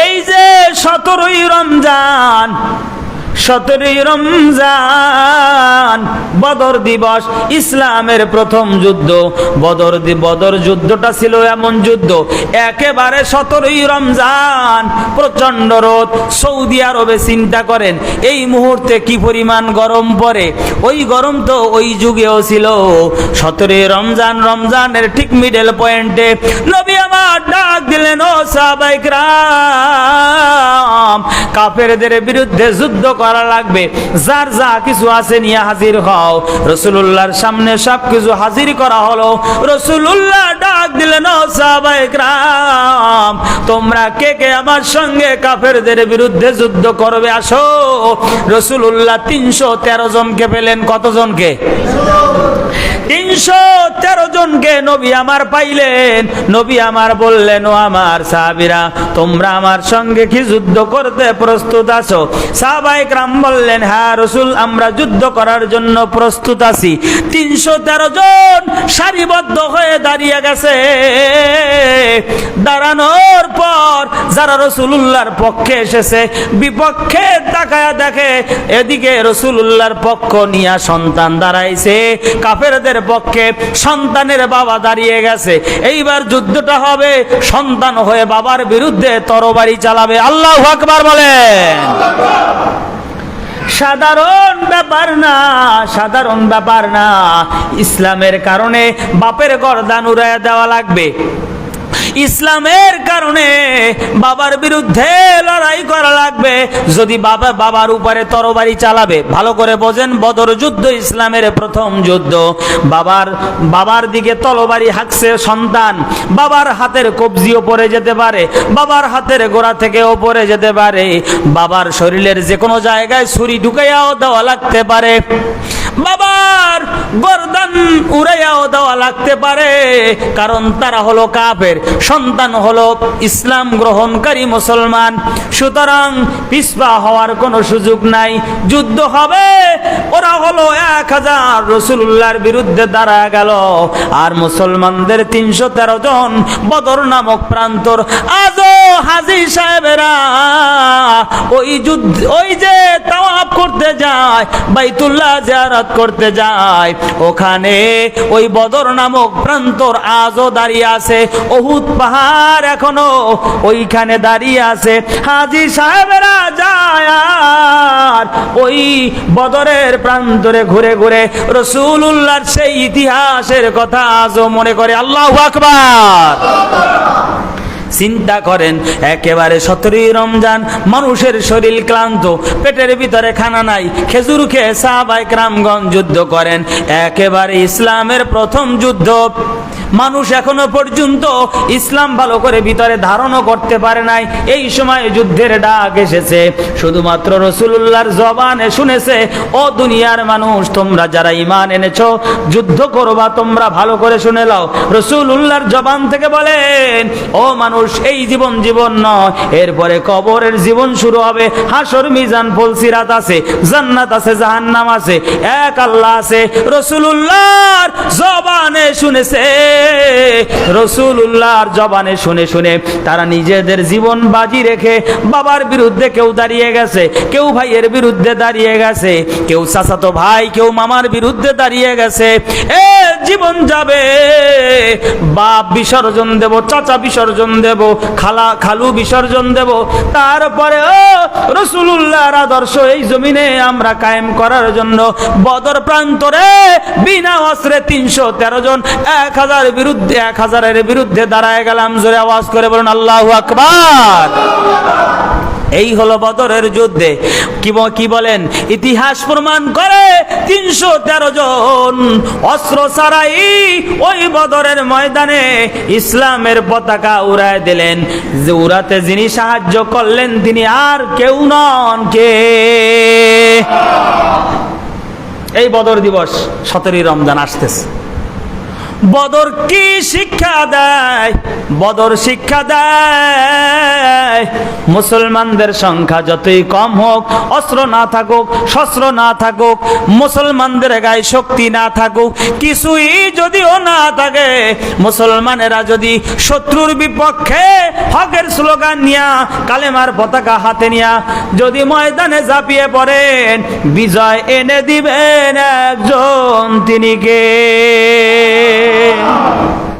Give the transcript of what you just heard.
এই যে সতেরোই রমজান সতেরোই রমজান, বদর দিবস, ইসলামের প্রথম যুদ্ধ। বদর বদর যুদ্ধটা ছিল এমন যুদ্ধ। একেবারে সতেরোই রমজান প্রচণ্ড রোদ। সৌদি আরবে চিন্তা করেন, এই মুহূর্তে কি পরিমাণ গরম পড়ে? ওই গরম তো ওই যুগেও ছিল। সতেরোই রমজান, রমজানের ঠিক মিডল পয়েন্টে নবী আমার ডাক দিলেন, ও কাফেরদের বিরুদ্ধে যুদ্ধ করা লাগবে। যার যা কিছু আছে নিয়ে হাজির হও। রসুলুল্লাহর সামনে সব কিছু হাজির করা হলো। রসুলুল্লাহ ডাক দিলেন সাহাবাইকরাম তোমরা কে কে আমার সঙ্গে কাফেরদের বিরুদ্ধে যুদ্ধ করবে? আসো। রসুলুল্লাহ তিনশো তেরো জনকে পেলেন। কতজনকে? হ্যাঁ আমরা যুদ্ধ করার জন্য প্রস্তুত আছি। তিনশো তেরো জন সারিবদ্ধ হয়ে দাঁড়িয়ে গেছে। দাঁড়ানোর পর যারা রসুলুল্লাহর পক্ষে এসেছে, বিপক্ষে তাকায়া দেখে, এদিকে রসুলুল্লাহর পক্ষ নিয়ে সন্তান দাঁড়াইছে। কাফেরদের পক্ষে সন্তানের বাবা দাঁড়িয়ে গেছে। এইবার যুদ্ধটা হবে, সন্তান হয়ে বাবার বিরুদ্ধে তরবারি চালাবে। আল্লাহ আকবার বলেন। সাধারণ ব্যাপার না, সাধারণ ব্যাপার না। ইসলামের কারণে বাপের গরদান উড়াইয়া দেওয়া লাগবে। ইসলামের কারণে বাবার বিরুদ্ধে লড়াই লাগবে যদি বাবা বাবার উপরে তরবারি চালাবে। ভালো করে বোঝেন, বদর যুদ্ধ ইসলামের প্রথম যুদ্ধ। বাবার বাবার দিকে তলবারি হাঁকছে সন্তান। বাবার হাতের কবজিও পড়ে যেতে পারে, বাবার হাতের গোড়া থেকে ওপরে যেতে পারে। বাবার শরীরের যে কোনো জায়গায় ছুরি ঢুকাইয়াও দেওয়া লাগতে পারে। বাবার গরদান উড়াইয়াও দেওয়া লাগতে পারে। কারণ তারা হলো কাফের, সন্তান হলো ইসলাম গ্রহণকারী মুসলমান। সুতরাং পিসপা হওয়ার কোনো সুযোগ নাই। যুদ্ধ হবে, ওরা হলো এক হাজার রসুল্লাহর বিরুদ্ধে দাঁড়া গেল। আর মুসলমানদের তিনশো তেরো জন বদর নামক প্রান্তর। আজও হাজি সাহেবেরা ওই যুদ্ধ ওই যে তাওয়াব করতে যায়, বাইতুল্লাহ জিয়ারত করতে যায়। ওখানে ওই বদর নামক প্রান্তর আজও দাঁড়িয়ে আছে। অহুত পাহাড় এখনও ওইখানে দাঁড়িয়ে আছে। হাজি সাহেবেরা যায় ওই বদরের প্রান্তরে ঘুরে ঘুরে রসুল্লাহর সেই ইতিহাসের কথা আজও মনে করে। আল্লাহ আকবার। চিন্তা করেন, একেবারে সতেরোই রমজান, মানুষের শরীর ক্লান্ত, পেটের ভিতরে খানা নাই, খেজুর খেয়ে সাহাবাই ক্রামগঞ্জ যুদ্ধ করেন, একেবারে ইসলামের প্রথম যুদ্ধ। মানুষ এখনও পর্যন্ত ইসলাম ভালো করে ভিতরে ধারণও করতে পারে নাই। এই সময় যুদ্ধের ডাক এসেছে। শুধুমাত্র রসুল্লাহর জবানে শুনেছে, ও দুনিয়ার মানুষ, তোমরা যারা ইমান এনেছ, যুদ্ধ করবা, তোমরা ভালো করে শুনে লাও রসুল্লাহর জবান থেকে বলেন, ও মানুষ, এই জীবন জীবন নয়, এরপরে কবরের জীবন শুরু হবে। হাসর, মিজান, ফলসিরাত আছে, জান্নাত আছে, জাহান্নাম আছে, এক আল্লাহ আছে। রসুল্লাহর জবানে শুনেছে রসুল্লাহর জবানে শুনে শুনে তারা নিজেদের জীবন বাজি রেখে বাবার বিরুদ্ধে কেউ দাঁড়িয়ে গেছে, কেউ ভাইয়ের বিরুদ্ধে দাঁড়িয়ে গেছে, কেউ চাচাতো ভাই, কেউ মামার বিরুদ্ধে দাঁড়িয়ে গেছে। এ জীবন যাবে, বাপ বিসর্জন দেব, চাচা বিসর্জন দেব, খালা খালু বিসর্জন দেব, তারপরে, ও রসুল্লাহর আদর্শ এই জমিনে আমরা কায়েম করার জন্য বদর প্রান্তরে বিনা অস্ত্রে তিনশো তেরো জন, এক হাজার বিরুদ্ধে, এক হাজারের বিরুদ্ধে দাঁড়ায় গেলাম, জোরে আওয়াজ করে বলুন, আল্লাহ আকবার! এই হলো বদরের যুদ্ধে। কি বলেন? ইতিহাস প্রমাণ করে তিনশো তেরো জন অস্ত্র ছাড়াই ওই বদরের ময়দানে ইসলামের পতাকা উড়ায় দিলেন। যে উড়াতে যিনি সাহায্য করলেন, তিনি আর কেউ নন কে? এই বদর দিবস সতেরোই রমজান আসতেছে। বদর কি শিক্ষা দেয়? বদর শিক্ষা মুসলমানদের সংখ্যা যতই কম হোক, অস্ত্র না থাকুক, শস্ত্র না থাকুক, মুসলমানদের গায়ে শক্তি না থাকুক, কিছুই যদিও না থাকে, মুসলমানেরা যদি শত্রুর বিপক্ষে হকের স্লোগান নিয়া, কালেমার পতাকা হাতে নিয়া, যদি ময়দানে ঝাঁপিয়ে পড়েন, বিজয় এনে দিবেন একজন তিনি কে?